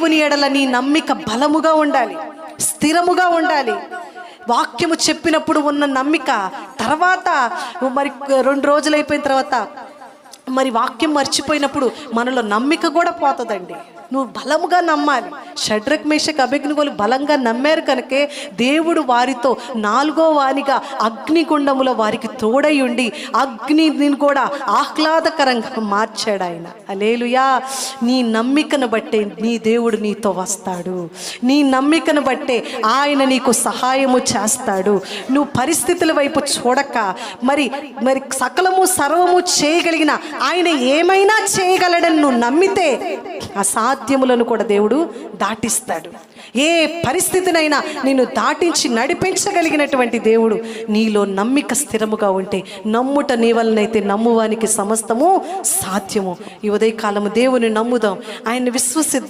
దేవుని ఎడల నీ నమ్మిక బలముగా ఉండాలి స్థిరముగా ఉండాలి. వాక్యము చెప్పినప్పుడు ఉన్న నమ్మిక తర్వాత మరి రెండు రోజులు అయిపోయిన తర్వాత మరి వాక్యం మర్చిపోయినప్పుడు మనలో నమ్మిక కూడా పోతుందండి. నువ్వు బలముగా నమ్మాలి. షడ్రక్ మేషక్ అభిజ్ఞులు బలంగా నమ్మారు కనుకే దేవుడు వారితో నాలుగో వానిగా అగ్నిగుండములో వారికి తోడై ఉండి అగ్నిని కూడా ఆహ్లాదకరంగా మార్చాడు ఆయన. అలేలుయా నీ నమ్మికను బట్టే నీ దేవుడు నీతో వస్తాడు. నీ నమ్మికను బట్టే ఆయన నీకు సహాయము చేస్తాడు. నువ్వు పరిస్థితుల వైపు చూడక మరి మరి సకలము సర్వము చేయగలిగిన ఆయన ఏమైనా చేయగలడని నువ్వు నమ్మితే అసాధ్యములను కూడా దేవుడు దాటిస్తాడు. ఏ పరిస్థితినైనా నిన్ను దాటించి నడిపించగలిగినటువంటి దేవుడు నీలో నమ్మిక స్థిరముగా ఉంటే నమ్ముట నీ వలనైతే నమ్మువానికి సమస్తము సాధ్యము. ఈ ఉదయకాలము దేవుని నమ్ముదాం. ఆయన్ని విశ్వసిద్దాం.